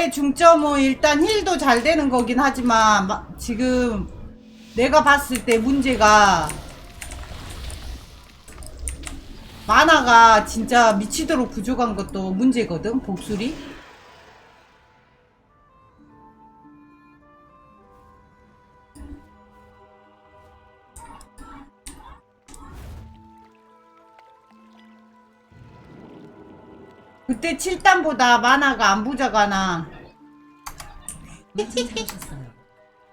나의 중점은 일단 힐도 잘 되는 거긴 하지만 마- 지금 내가 봤을 때 문제가 만화가 진짜 미치도록 부족한 것도 문제거든 복술이 그때 7단보다 만화가 안 부족하나 무슨 잘하셨어요.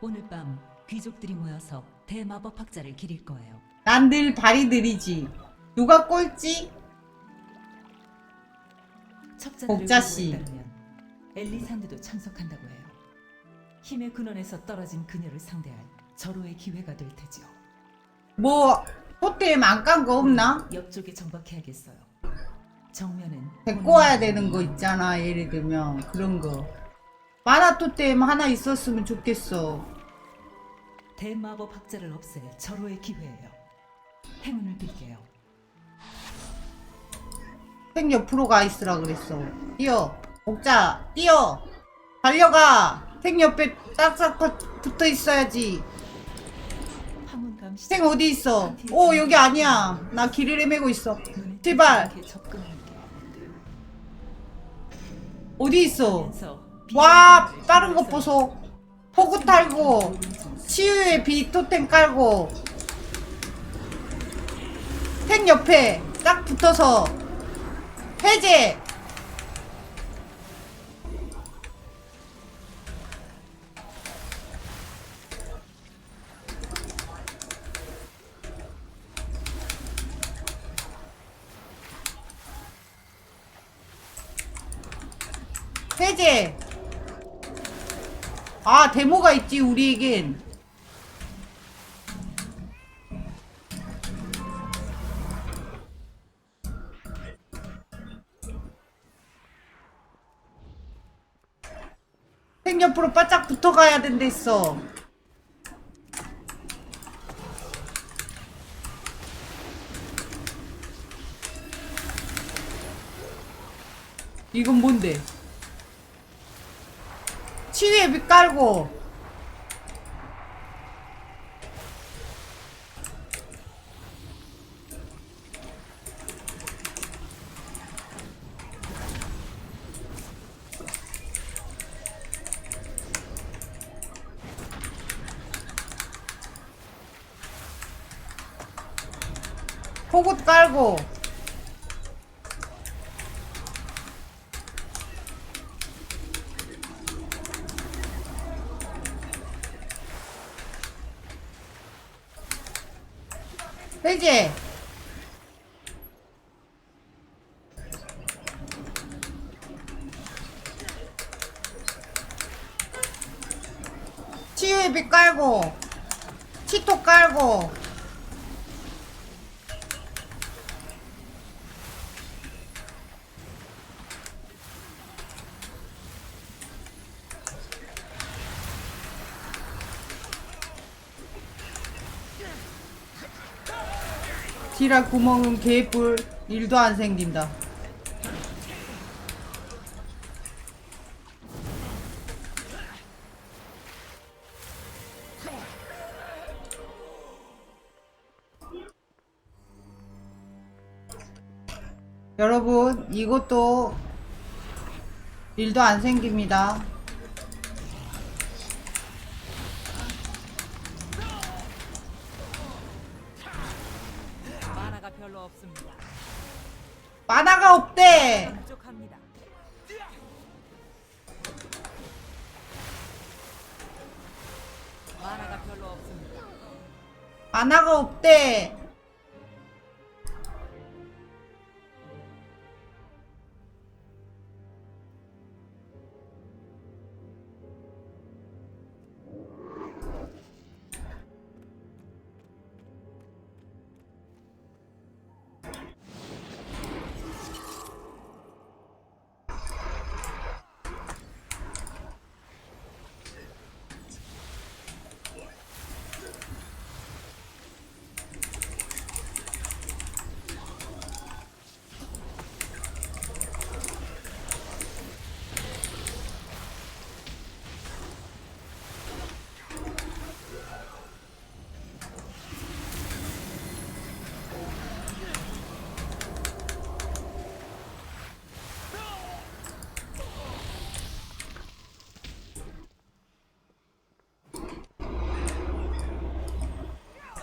오늘 밤 귀족들이 모여서 대마법 학자를 기릴 거예요. 난 늘 발이 느리지 누가 꼴찌? 첩자들을 복자씨. 따르면 엘리산드도 참석한다고 해요. 힘의 근원에서 떨어진 그녀를 상대할 절호의 기회가 될 테지요. 뭐안깐 거 없나? 옆쪽에 정박해야겠어요. 정면은 데리고 와야 되는 거 있잖아 예를 들면 그런 거. 만화 토템 하나 있었으면 좋겠어. 대마법 학자를 없앨 절호의 기회예요. 행운을 빌게요. 생 옆으로 가 있으라 그랬어. 뛰어 복자 뛰어. 달려가. 생 옆에 딱딱 붙어 있어야지. 생 어디 있어? 오 여기 아니야. 나 길을 헤매고 있어. 제발. 어디 있어? 와 빠른 거 보소. 포구 탈고 치유의 비 토템 깔고. 탱 옆에 딱 붙어서 해제 해제. 아 데모가 있지 우리에겐. 생 옆으로 바짝 붙어가야 된댔어. 이건 뭔데? 치위에 빛 깔고. 속옷 깔고 해제 치유의 빛 깔고 치토 깔고 지랄 구멍은 개뿔 일도 안 생긴다. 여러분 이것도 일도 안 생깁니다. 별로 없습니다. 만화가 없대. 부족합니다. 만화가 별로 없습니다. 만화가 없대.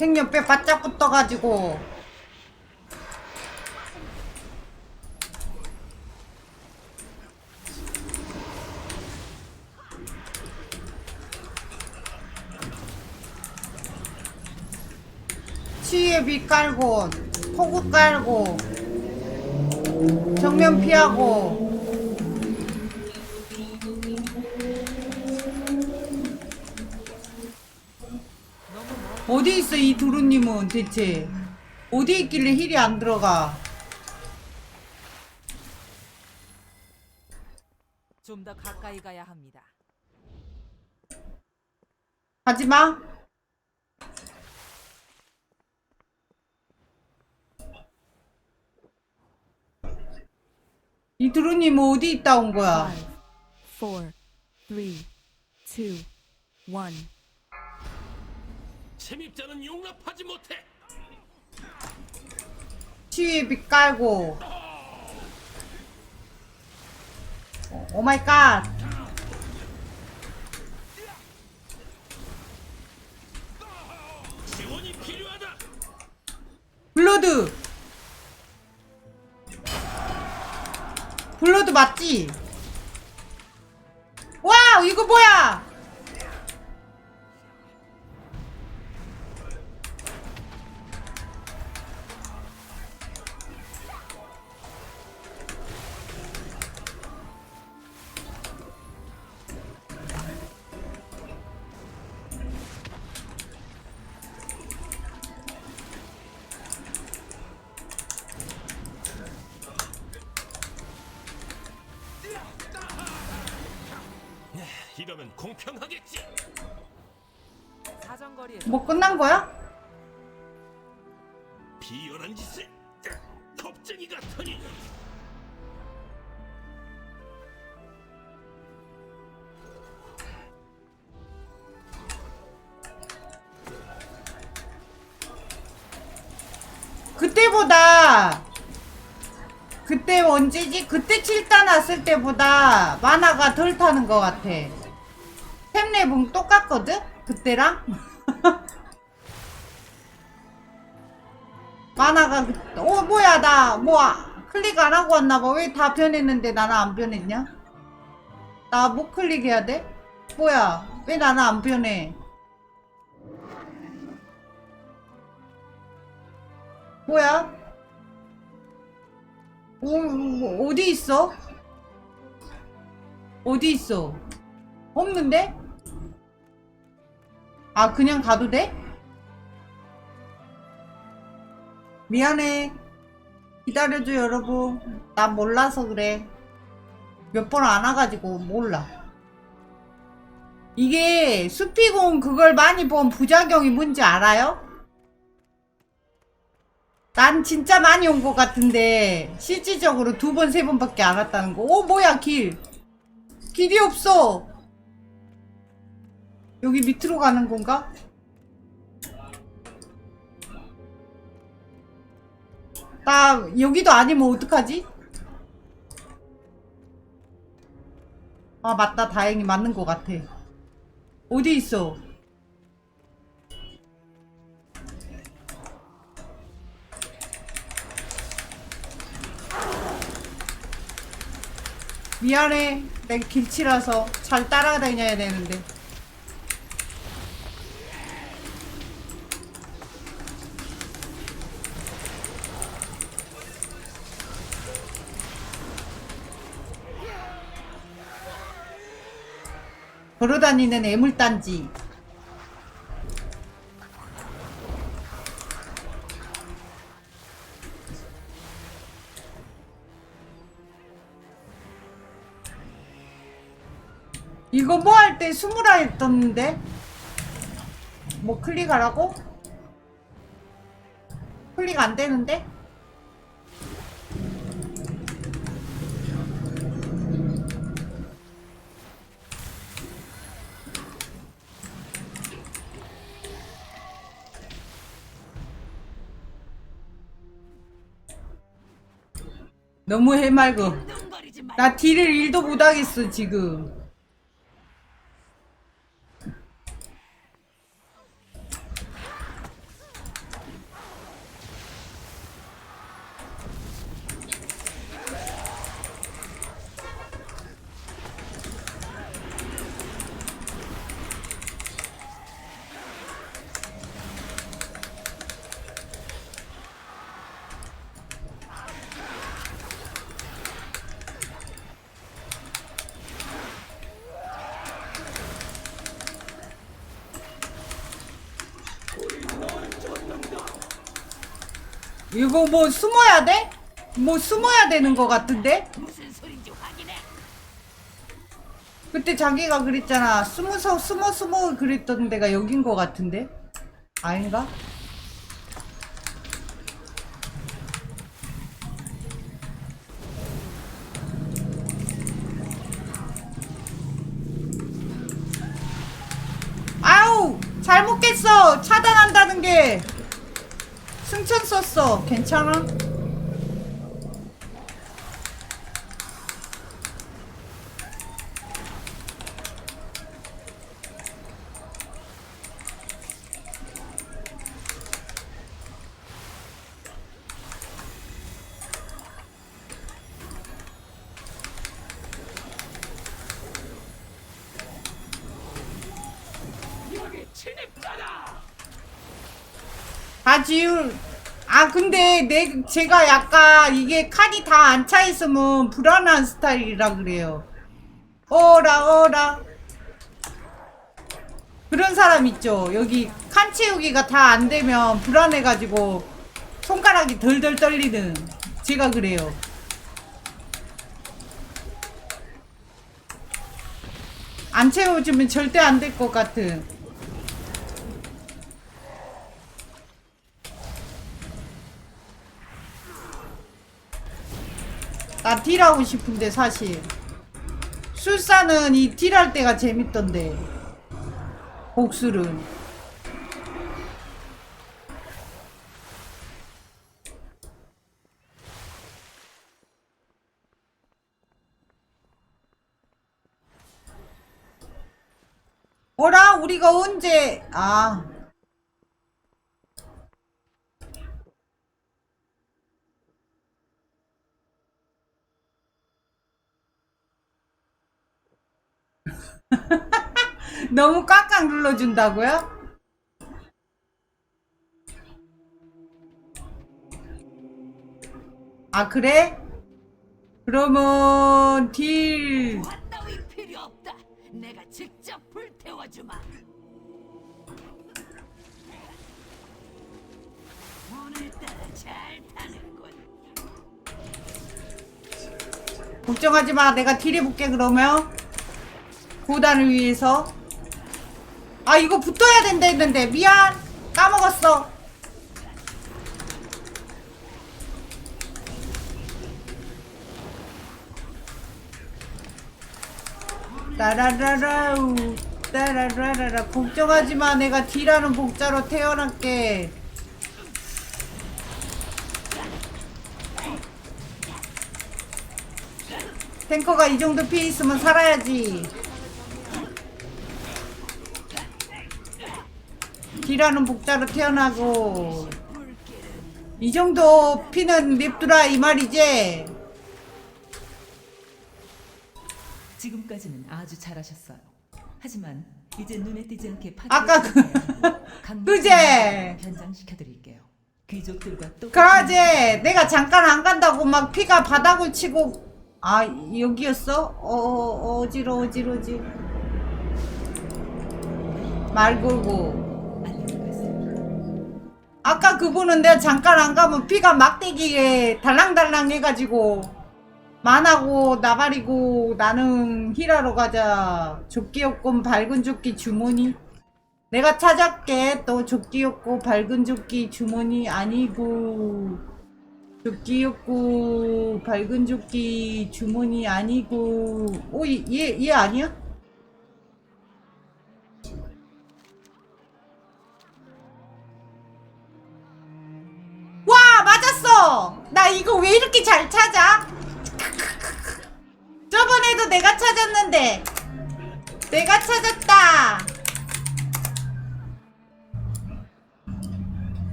탱 옆에 바짝 붙어가지고. 치유의 빛 깔고 호구 깔고 정면 피하고 어디 있어 이 두루님은 대체 어디 있길래 힐이 안 들어가 좀 더 가까이 가야 합니다. 가지마 이 두루님은 어디 있다 온 거야 Five, four, three, two, one. 침입자는 용납하지 못해. 빛 깔고 어, 오 마이 갓 지원이 필요하다. 블러드 블러드 맞지? 공평하겠지. 사정거리에서 뭐 끝난 거야? 비열한 짓을 겁쟁이 같으니. 그때보다 그때 언제지? 그때 7단 왔을 때보다 만화가 덜 타는 것 같아 템랩은 똑같거든? 그때랑? 만화가 그- 어 뭐야 나 뭐 클릭 안 하고 왔나 봐 왜 다 변했는데 나는 안 변했냐? 나 뭐 클릭해야 돼? 뭐야 왜 나는 안 변해 뭐야? 오, 오, 어디 있어? 어디 있어? 없는데? 아, 그냥 가도 돼? 미안해. 기다려줘, 여러분. 나 몰라서 그래. 몇 번 안 와가지고 몰라. 이게 수피공 그걸 많이 본 부작용이 뭔지 알아요? 난 진짜 많이 온 것 같은데 실질적으로 두 번 세 번밖에 안 왔다는 거. 오 뭐야 길. 길이 없어. 여기 밑으로 가는 건가? 나 여기도 아니면 어떡하지? 아 맞다 다행히 맞는 것 같아. 어디 있어? 미안해. 내가 길치라서 잘 따라다녀야 되는데. 걸어다니는 애물단지. 이거 뭐 할 때 스물알 떴는데? 뭐 클릭하라고? 클릭 안 되는데? 너무 해맑어. 나 딜을 1도 못하겠어, 지금. 이거 뭐 숨어야 돼? 뭐 숨어야 되는 것 같은데? 그때 자기가 그랬잖아. 숨어서 숨어 숨어 그랬던 데가 여긴 것 같은데? 아닌가? 아우 잘못 깼어 차단한다는 게 썼어 괜찮아? 다 지울 아 근데 내 제가 약간 이게 칸이 다 안 차 있으면 불안한 스타일이라 그래요. 어라 어라. 그런 사람 있죠. 여기 칸 채우기가 다 안 되면 불안해가지고 손가락이 덜덜 떨리는. 제가 그래요. 안 채워주면 절대 안 될 것 같은 나 딜하고 싶은데 사실. 술사는 이 딜할 때가 재밌던데. 복술은. 어라 우리가 언제 아 너무 꽉꽉 눌러준다고요? 아 그래? 그러면 딜 따위 필요 없다. 내가 직접 불태워 주마. 오늘따라 잘 타는군. 걱정하지 마 내가 딜 해볼게 그러면 고단을 위해서 아 이거 붙어야 된다 했는데. 미안. 까먹었어. 따라라라우. 따라라라라. 걱정하지 마. 내가 딜하는 복자로 태어날게. 탱커가 이 정도 피 있으면 살아야지. 딜하는 복자로 태어나고 이 정도 피는 맵두라 이 말이지. 지금까지는 아주 잘하셨어요. 하지만 이제 눈에 띄지 않게 아까 그- 그제! 변장시켜 드릴게요. 귀족들과 또 그러지. 내가 잠깐 안 간다고 막 피가 바닥을 치고 아 여기였어? 어, 어 어지러 어지러지. 말 걸고. 아까 그분은 내가 잠깐 안 가면 피가 막대기에 달랑달랑 해가지고 만하고 나발이고 나는 힐하러 가자. 조끼였고 밝은 조끼 주머니. 내가 찾았게. 또 조끼였고 밝은 조끼 주머니 아니고 조끼였고 밝은 조끼 주머니 아니고. 오얘얘 얘 아니야? 나 이거 왜 이렇게 잘 찾아? 저번에도 내가 찾았는데. 내가 찾았다.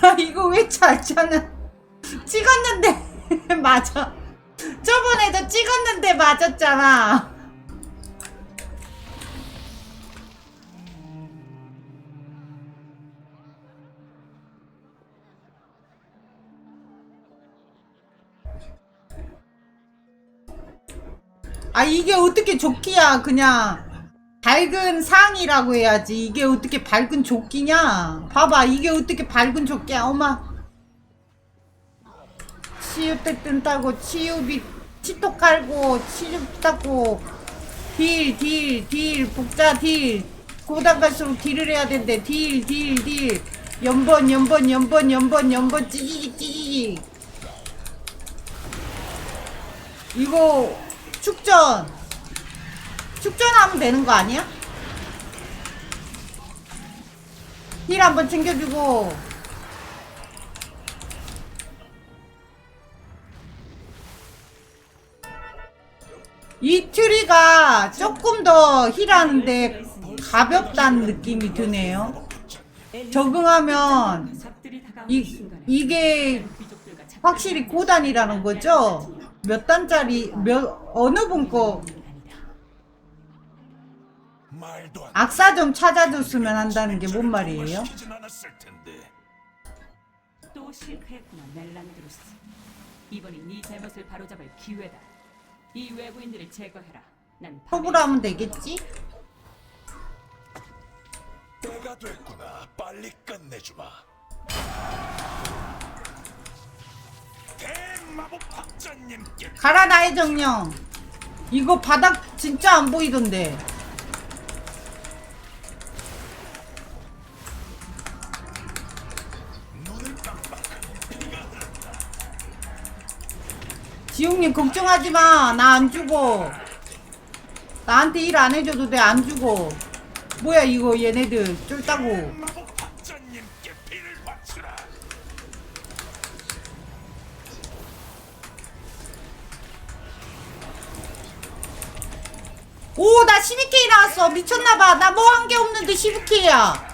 나 이거 왜 잘 찾는 찍었는데. 맞아. 저번에도 찍었는데 맞았잖아 아 이게 어떻게 조끼야? 그냥 밝은 상이라고 해야지. 이게 어떻게 밝은 조끼냐? 봐봐 이게 어떻게 밝은 조끼야? 엄마. 치유때 뜬다고 치유비 치토 깔고 치유 닦고. 딜 딜 딜 복자 딜. 고단 갈수록 딜을 해야 된대. 딜 딜 딜. 연번 연번 연번 연번 연번 찌기기 찌기기. 이거 축전 축전하면 되는 거 아니야? 힐 한번 챙겨주고 이 트리가 조금 더 힐하는데 가볍다는 느낌이 드네요. 적응하면 이, 이게 확실히 고단이라는 거죠? 몇 단짜리, 몇, 어느 분 거 악사 좀 찾아줬으면 한다는 게 뭔 말이에요? 또 실패했구나 멜란드루스 이번이 네 잘못을 바로잡을 기회다 이 외부인들을 제거해라 난 컵으로 하면 되겠지? 때가 됐구나. 빨리 끝내주마. 가라 나의 정령. 이거 바닥 진짜 안 보이던데. 지용님 걱정하지마. 나 안 죽어. 나한테 일 안 해줘도 돼. 안 죽어. 뭐야 이거 얘네들. 쫄다고 오 나 12K 나왔어 미쳤나봐 나 뭐 한 게 없는데 12K야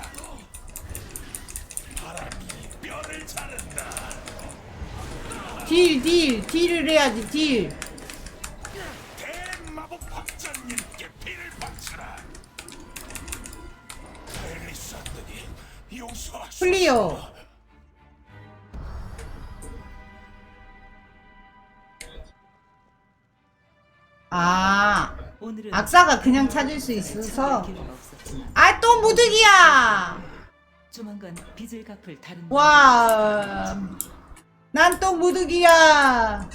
뼈를 자른다. 딜딜 딜 을 해야지 딜. 클리어 악사가 그냥 찾을 수 있어서. 기회가 없었지만 아또 무득이야! 조만간 빚을 갚을 다른 와 난 또 무득이야